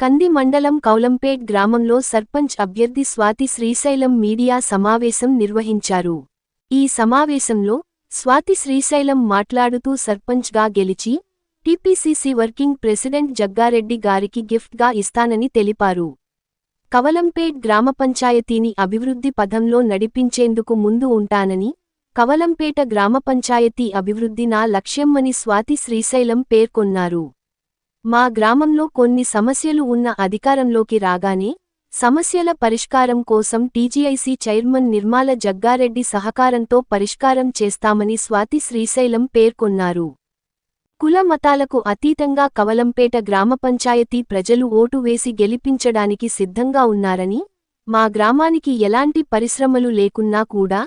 కంది మండలం కౌలంపేట్ గ్రామంలో సర్పంచ్ అభ్యర్థి స్వాతి శ్రీశైలం మీడియా సమావేశం నిర్వహించారు. ఈ సమావేశంలో స్వాతి శ్రీశైలం మాట్లాడుతూ సర్పంచ్గా గెలిచి టీపీసీసీ వర్కింగ్ ప్రెసిడెంట్ జగ్గారెడ్డి గారికి గిఫ్ట్గా ఇస్తానని తెలిపారు. కవలంపేట్ గ్రామ పంచాయతీని అభివృద్ధి పథంలో నడిపించేందుకు ముందు ఉంటానని కవలంపేట గ్రామ పంచాయతీ అభివృద్ధి నా లక్ష్యమ్మని స్వాతి శ్రీశైలం పేర్కొన్నారు. మా గ్రామంలో కొన్ని సమస్యలు ఉన్న అధికారంలోకి రాగానే సమస్యల పరిష్కారం కోసం టీజీఐసీ చైర్మన్ నిర్మాల జగ్గారెడ్డి సహకారంతో పరిష్కారం చేస్తామని స్వాతి శ్రీశైలం పేర్కొన్నారు. కుల మతాలకు అతీతంగా కవలంపేట గ్రామ పంచాయతీ ప్రజలు ఓటు వేసి గెలిపించడానికి సిద్ధంగా ఉన్నారని మా గ్రామానికి ఎలాంటి పరిశ్రమలు లేకున్నా కూడా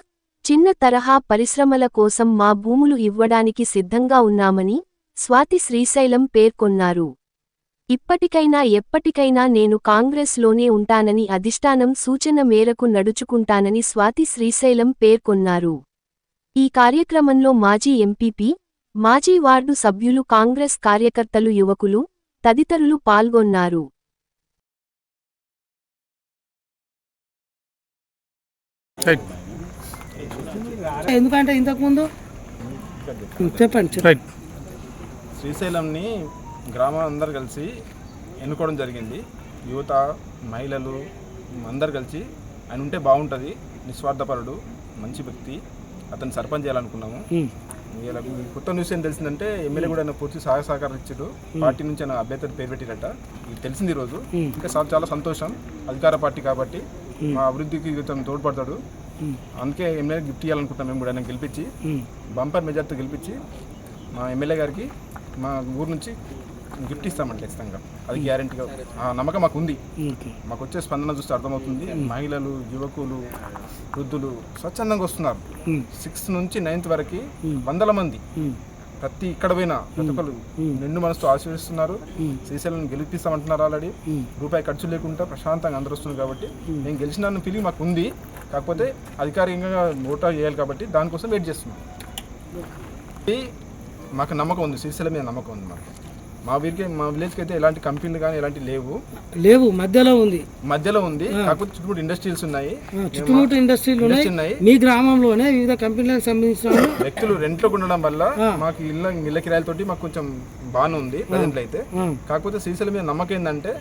చిన్న తరహా పరిశ్రమల కోసం మా భూములు ఇవ్వడానికి సిద్ధంగా ఉన్నామని స్వాతి శ్రీశైలం పేర్కొన్నారు. ఇప్పటికైనా ఎప్పటికైనా నేను కాంగ్రెస్లోనే ఉంటానని అధిష్టానం సూచన మేరకు నడుచుకుంటానని స్వాతి శ్రీశైలం పేర్కొన్నారు. ఈ కార్యక్రమంలో మాజీ ఎంపీపీ మాజీ వార్డు సభ్యులు కాంగ్రెస్ కార్యకర్తలు యువకులు తదితరులు పాల్గొన్నారు. ఎందుకంటే ఇంతకుముందు చెప్పండి శ్రీశైలంని గ్రామం అందరు కలిసి ఎన్నుకోవడం జరిగింది. యువత మహిళలు అందరు కలిసి ఆయన ఉంటే బాగుంటుంది. నిస్వార్థపరుడు మంచి వ్యక్తి. అతను సర్పంచ్ చేయాలనుకున్నాము. ఇలా కొత్త న్యూస్ ఏం తెలిసిందంటే ఎమ్మెల్యే కూడా ఆయన పూర్తి సహాయ సహకారం ఇచ్చాడు. పార్టీ నుంచి ఆయన అభ్యర్థి పేరు పెట్టిరట. ఇది తెలిసింది ఈరోజు. ఇంకా చాలా- చాలా సంతోషం. అధికార పార్టీ కాబట్టి మా అభివృద్ధికి ఇతను తోడ్పడతాడు. అందుకే ఎమ్మెల్యే గిఫ్ట్ ఇవ్వాలనుకుంటున్నాం మేము కూడా ఆయన గెలిపించి. బంపర్ మెజార్టీ గెలిపించి మా ఎమ్మెల్యే గారికి మా ఊరు నుంచి గిఫ్ట్ ఇస్తామండి ఖచ్చితంగా. అది గ్యారంటీగా. ఆ నమ్మకం మాకు ఉంది మాకు వచ్చే స్పందన చూస్తే అర్థమవుతుంది. మహిళలు యువకులు వృద్ధులు స్వచ్ఛందంగా వస్తున్నారు. సిక్స్త్ నుంచి నైన్త్ వరకు వందల మంది. ప్రతి ఇక్కడ పోయినా ప్రతి ఒక్కరు నిండు మనసుతో ఆశీర్వదిస్తున్నారు. శ్రీశైలం గెలిపిస్తామంటున్నారు ఆల్రెడీ. రూపాయి ఖర్చు లేకుండా ప్రశాంతంగా అందరూ వస్తున్నారు కాబట్టి నేను గెలిచిన ఫీలింగ్ మాకు ఉంది కాకపోతే అధికారికంగా ఓటా చేయాలి కాబట్టి దానికోసం వెయిట్ చేస్తున్నాం. మాకు నమ్మకం ఉంది శ్రీశైలం మీద నమ్మకం ఉంది మాకు. మా వీరికి మా విలేజ్కి అయితే ఎలాంటి కంపెనీలు కానీ ఎలాంటి లేవు. లేవు మధ్యలో ఉంది. మధ్యలో ఉంది కాకపోతే చుట్టూ ఇండస్ట్రీస్ ఉన్నాయి. చుట్టుముట్టు ఇండస్ట్రీలు ఉన్నాయి. మీ గ్రామంలోనే వివిధ కంపెనీలకు సంబంధించిన వ్యక్తులు రెంట్లోకి ఉండడం వల్ల మాకు ఇళ్ళ ఇళ్ళ కిరాయిలతోటి మాకు కొంచెం బాగానే ఉంది ప్రజెంట్ అయితే కాకపోతే శ్రీశైలం మీద నమ్మకం ఏంటంటే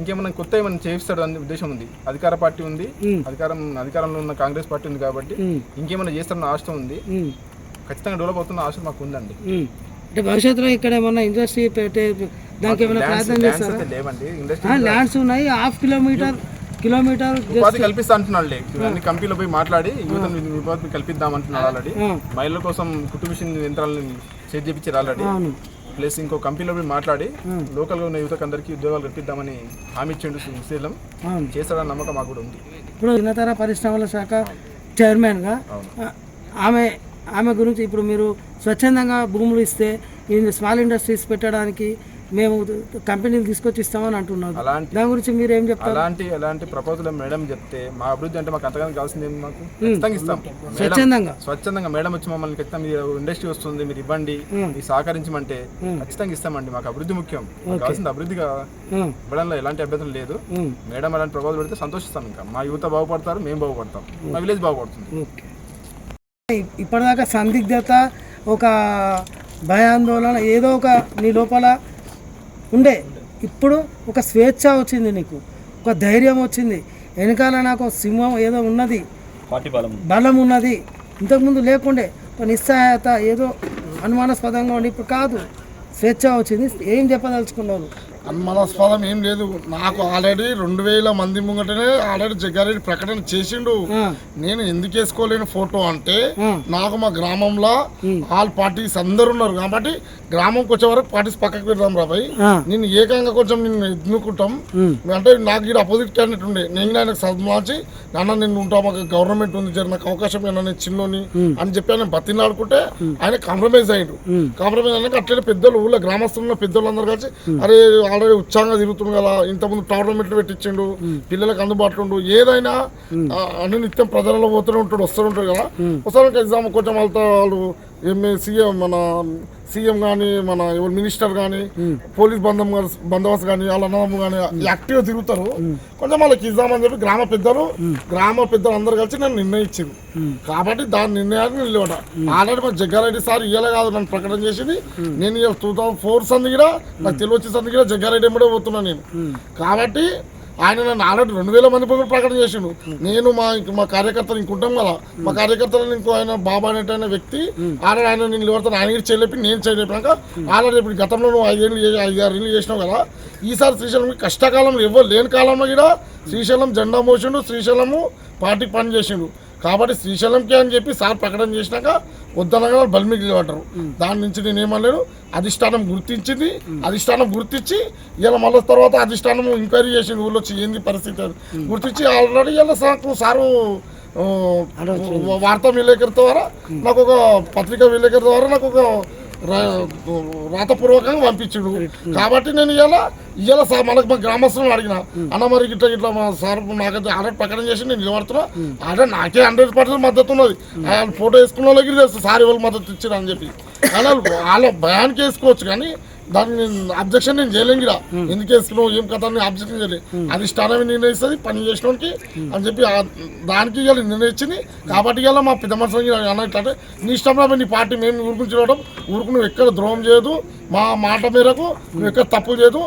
ఇంకేమైనా కొత్త ఏమైనా చేయిస్తాడు అనే ఉద్దేశం ఉంది. అధికార పార్టీ ఉంది అధికారం అధికారంలో ఉన్న కాంగ్రెస్ పార్టీ ఉంది కాబట్టి ఇంకేమైనా చేస్తారన్న ఆశ ఉంది. ఖచ్చితంగా డెవలప్ అవుతున్న ఆశ మాకు ఉందండి. అంటే భవిష్యత్తులో ఇక్కడ ఏమన్నా ఇండస్ట్రీ పెట్టే దానికి ఏమైనా ప్రయత్నం చేస్తారా? లేవండి. ఇండస్ట్రీ ల్యాండ్స్ ఉన్నాయి. హాఫ్ కిలోమీటర్ కిలోమీటర్ ఉపాధి కల్పిస్తా అంటున్నాడు అన్ని కంపెనీలో పోయి మాట్లాడి యువతను ఉపాధి కల్పిద్దాం అంటున్నాడు ఆల్రెడీ. మహిళల కోసం కుట్టు మిషన్ యంత్రాలను సెట్ చేయించారు ఆల్రెడీ. ప్లస్ ఇంకో కంపెనీలో పోయి మాట్లాడి. లోకల్గా ఉన్న యువతకు అందరికీ ఉద్యోగాలు కల్పిద్దామని హామీ ఇచ్చిండు శ్రీశైలం. అవును. చేస్తాడన్న నమ్మకం మాకు కూడా ఉంది. ఇప్పుడు చిన్నతర పరిశ్రమల శాఖ చైర్మన్గా ఆమె ఆమె గురించి ఇప్పుడు మీరు స్వచ్ఛందంగా భూములు ఇస్తే ఈ స్మాల్ ఇండస్ట్రీస్ పెట్టడానికి మేము కంపెనీలు తీసుకొచ్చి ఇస్తామని అంటున్నారు. అలాంటి దాని గురించి మీరు ఏం చెప్తారు? అలాంటి అలాంటి ప్రపోజల్ మేడం చెప్తే మా అభివృద్ధి అంటే మాకు అంతగానో కావాల్సింది మాకు? ఖచ్చితంగా ఇస్తాం. స్వచ్ఛందంగా? స్వచ్ఛందంగా మేడం వచ్చి మమ్మల్ని ఖచ్చితంగా మీరు ఇండస్ట్రీ వస్తుంది మీరు ఇవ్వండి మీరు సహకరించమంటే ఖచ్చితంగా ఇస్తామండి. మాకు అభివృద్ధి ముఖ్యం. కావాల్సింది అభివృద్ధిగా ఇవ్వడంలో ఎలాంటి అభ్యంతరం లేదు. మేడం అలాంటి ప్రపోజల్ పెడితే సంతోషిస్తాం ఇంకా. మా యువత బాగుపడతారు మేము బాగుపడతాం. మా విలేజ్ బాగుపడుతుంది. ఇప్పటిదాకా సందిగ్ధత ఒక భయాందోళన ఏదో ఒక నీ లోపల ఉండే. ఇప్పుడు ఒక స్వేచ్ఛ వచ్చింది నీకు ఒక ధైర్యం వచ్చింది. వెనకాల నాకు సింహం ఏదో ఉన్నది. బలం. ఉన్నది. ఇంతకుముందు లేకుండే ఒక నిస్సహాయత ఏదో అనుమానాస్పదంగా ఉండి. ఇప్పుడు కాదు స్వేచ్ఛ వచ్చింది. ఏం చెప్పదలుచుకున్నాను అనుమానాస్పదం ఏం లేదు. నాకు ఆల్రెడీ రెండు వేల మంది ముంగటనే ఆల్రెడీ జగ్గారెడ్డి ప్రకటన చేసిండు. నేను ఎందుకు వేసుకోలేని ఫోటో అంటే నాకు మా గ్రామంలో ఆల్ పార్టీస్ అందరు ఉన్నారు. కాబట్టి గ్రామంకి వచ్చే వరకు పార్టీస్ పక్కకు పెడదాం రాబాయ్ నేను ఏకంగా కొంచెం నిన్ను ఎన్నుకుంటాం ఉమ్, అంటే నాకు ఇక్కడ అపోజిట్ క్యాండిడేట్ ఉండే. నేను కూడా ఆయనకు సద్మాచి నాన్న నేను ఉంటా మాకు గవర్నమెంట్ ఉంది జర నాకు అవకాశం ఏమన్నా నేను చిన్నోని అని చెప్పి ఆయన బతిలాడుకుంటే ఆయన కాంప్రమైజ్ అయ్యిండు. కాంప్రమైజ్ అయినాక అట్లనే పెద్దలు ఊళ్ళో గ్రామస్తున్న పెద్దలు అందరు కలిసి అరే ఆల్రెడీ ఉత్సాహంగా తిరుగుతుంది కదా ఇంతకుముందు టోర్నమెంట్లు పెట్టించిండు పిల్లలకు అందుబాటులో ఉండు ఏదైనా అన్ని నిత్యం ప్రజలలో పోతూనే ఉంటాడు వస్తూనే ఉంటాడు కదా. వస్తానికి ఎగ్జామ్ కొంచెం వాళ్ళతో వాళ్ళు ఎంఏ సీఎం మన సీఎం కానీ మన ఎవరు మినిస్టర్ కానీ పోలీస్ బంధం బందోబస్తు కానీ వాళ్ళ అన్నదమ్ము కానీ యాక్టివ్గా తిరుగుతారు. కొంచెం వాళ్ళకి ఇద్దామని చెప్పి గ్రామ పెద్దలు గ్రామ పెద్దలు అందరు కలిసి నన్ను నిర్ణయించారు కాబట్టి దాని నిర్ణయాన్ని నిలబడ ఆల్రెడీ మా జగ్గారెడ్డి సార్ ఇయ్యలే కాదు నన్ను ప్రకటన చేసింది. నేను ఇవాళ టూ థౌసండ్ ఫోర్ సంది కూడా నాకు తెలివి వచ్చే సంది కూడా జగ్గారెడ్డి ఎంబడే పోతున్నా నేను. కాబట్టి ఆయన నన్ను ఆల్రెడీ రెండు వేల మంది కూడా ప్రకటన చేసిండు. నేను మా మా కార్యకర్తలు ఇంకుంటాం కదా. మా కార్యకర్తలు ఇంకో ఆయన బాబా అనేటైన వ్యక్తి ఆల్రెడీ ఆయన నేను నిలబడతాను ఆయన చేయలేపి నేను చేయలేపినాక ఆల్రెడీ ఇప్పుడు గతంలో నువ్వు ఐదేళ్ళు చే- ఐదారు ఏళ్ళు చేసినావు కదా. ఈసారి శ్రీశైలం కష్టకాలంలో ఎవరు లేని కాలంలో కూడా శ్రీశైలం జెండా మోసిండు శ్రీశైలము పార్టీకి పని చేసిండు కాబట్టి శ్రీశైలంకి అని చెప్పి సార్ ప్రకటన చేసినాక వద్దనగా బల్మికి నిలబడ్డారు దాని నుంచి నేను ఏమనలేను. అధిష్టానం గుర్తించింది. అధిష్టానం గుర్తించి ఇలా మళ్ళీ తర్వాత అధిష్టానం ఎంక్వైరీ చేసింది ఊళ్ళో వచ్చి ఏంది పరిస్థితి గుర్తించి ఆల్రెడీ ఇలా సాకు సారు ఆ, వార్తా విలేకరు ద్వారా నాకు ఒక పత్రికా విలేకరు ద్వారా నాకు ఒక రాతపూర్వకంగా పంపించిండు. కాబట్టి నేను ఇలా ఇవాళ సార్ మనకు మా గ్రామస్తులను అడిగిన. అన్న మరి ఇట్లా ఇట్లా మా సార్ నాకైతే ఆర్డర్ ప్రకటన చేసి నేను నిలబడుతున్నా. ఆర్డర్ నాకే హండ్రెడ్ పర్సెంట్ మద్దతు ఉన్నది. వాళ్ళు ఫోటో వేసుకున్న వాళ్ళకి తెలుసు సార్ ఎవరు మద్దతు ఇచ్చారు అని చెప్పి. వాళ్ళు వాళ్ళ భయానికి వేసుకోవచ్చు కానీ దాన్ని నేను అబ్జెక్షన్ నేను చేయలేం కదా ఎందుకు వేసుకున్నావు ఏం కథ అని అబ్జెక్షన్ చేయలేదు. అది స్టానమే నిర్ణయిస్తుంది పని చేసినోనికి అని చెప్పి దానికి ఇవాళ నిర్ణయించింది కాబట్టి ఇవాళ మా పెద్ద మనుషులకి అన్నట్లంటే నీ ఇష్టంలో నీ పార్టీ మేము ఊరుకుని చూడడం ఊరుకు నువ్వు ఎక్కడ ద్రోహం చేయదు. మా మాట మేరకు నువ్వు ఎక్కడ తప్పు చేయదు.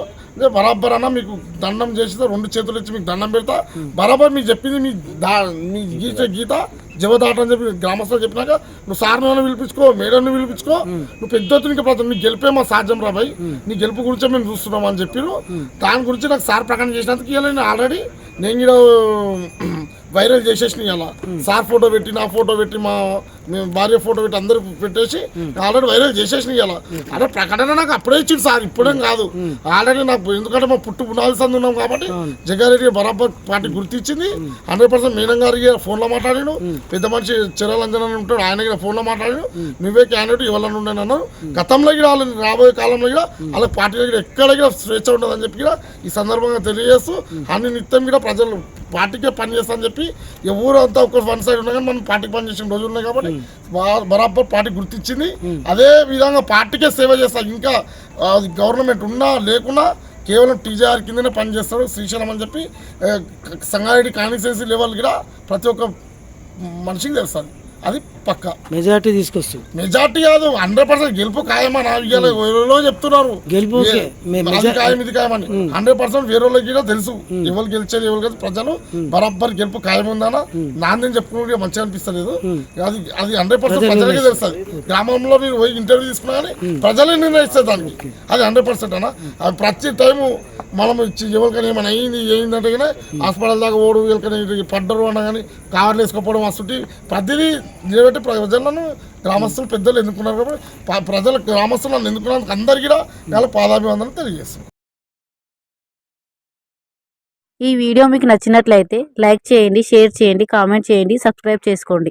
బరాబర్ అన్న మీకు దండం చేసి రెండు చేతులు ఇచ్చి మీకు దండం పెడతా. బరాబర్ మీకు చెప్పింది మీ దా మీ గీత గీత జవదాట అని చెప్పి గ్రామస్తులు చెప్పినాక నువ్వు సార్ని పిలిపించుకో మేడంని పిలిపించుకో నువ్వు పెద్ద ఎత్తున ఇంకా నీ గెలిపే మా సాధ్యం రాబాయ్ నీ గెలుపు గురించే మేము చూస్తున్నాం అని చెప్పారు దాని గురించి నాకు సార్ ప్రకటన చేసినందుకు ఇవ్వలేదు నేను ఆల్రెడీ నేను కూడా వైరల్ చేసేసిన ఇలా సార్ ఫోటో పెట్టి నా ఫోటో పెట్టి మా మేము భార్య ఫోటో పెట్టి అందరూ పెట్టేసి ఆల్రెడీ వైరల్ చేసేసిన ఇలా. అంటే ప్రకటన నాకు అప్పుడే ఇచ్చింది సార్ ఇప్పుడేం కాదు. ఆల్రెడీ నాకు ఎందుకంటే మా పుట్టు పునాది సంది ఉన్నాం కాబట్టి జగారెడ్డి బరాబర్ పార్టీ గుర్తించింది. హండ్రెడ్ పర్సెంట్ మీనం గారికి ఫోన్లో మాట్లాడాడు పెద్ద మనిషి చిరాలంజన్ అని ఉంటాడు ఆయన ఫోన్లో మాట్లాడాడు నువ్వే క్యాండిడేట్ ఇవ్వాలని ఉండేనన్నా గతంలో కూడా వాళ్ళు రాబోయే కాలంలో కూడా వాళ్ళ పార్టీలో కూడా ఎక్కడ కూడా స్వేచ్ఛ ఉండదని చెప్పి కూడా ఈ సందర్భంగా తెలియజేస్తూ అన్ని నిత్యం కూడా ప్రజలు పార్టీకే పని చేస్తా అని చెప్పి ఎవరు అంతా ఒక వన్ సైడ్ ఉన్నా కానీ మనం పార్టీకి పని చేసిన రోజులు ఉన్నాయి కాబట్టి బరాబర్ పార్టీ గుర్తించింది. అదే విధంగా పార్టీకే సేవ చేస్తా. ఇంకా గవర్నమెంట్ ఉన్నా లేకున్నా కేవలం టీజీఆర్ కిందనే పనిచేస్తాడు శ్రీశైలం అని చెప్పి సంగారెడ్డి కాన్స్టిట్యున్సీ లెవెల్ కూడా ప్రతి ఒక్క మనిషికి తెలుస్తుంది. అది పక్క. మెజార్టీ తీసుకొస్తూ మెజార్టీ కాదు హండ్రెడ్ పర్సెంట్ గెలుపు ఖాయమా నా ఇవాళ ఎవరో చెప్తున్నారు. గెలుపు ఖాయం ఇది ఖాయమని. హండ్రెడ్ పర్సెంట్ వేరే వాళ్ళకి కూడా తెలుసు ఎవరు గెలిచారు ఎవరు కాదు ప్రజలు బరాబర్ గెలుపు ఖాయం ఉందనా నాందని చెప్పుకుంటే మంచిగా అనిపిస్తలేదు. అది అది హండ్రెడ్ పర్సెంట్ ప్రజలకే తెలుస్తుంది. గ్రామంలో మీరు పోయి ఇంటర్వ్యూ తీసుకున్నా కానీ ప్రజలే నిర్ణయిస్తారు దానికి. అది హండ్రెడ్ పర్సెంట్ అన్న. అది ప్రతి టైము మనం ఇచ్చి ఎవరికైనా ఏమైనా అయింది ఏంటంటే కానీ హాస్పిటల్ దాకా ఓడు ఇటు పడ్డరు అన్న కానీ కార్లు వేసుకోపోవడం వస్తుంటే ప్రతిదీ నిలబెట్టి ప్రజలను గ్రామస్తులు పెద్దలు ఎన్నుకున్నారు కాబట్టి ప- ప్రజల గ్రామస్తులు నన్ను ఎన్నుకున్నందుకు అందరికీ కూడా వాళ్ళ పాదాభివందనం తెలియజేస్తున్నాను. ఈ వీడియో మీకు నచ్చినట్లయితే లైక్ చేయండి షేర్ చేయండి కామెంట్ చేయండి సబ్స్క్రైబ్ చేసుకోండి.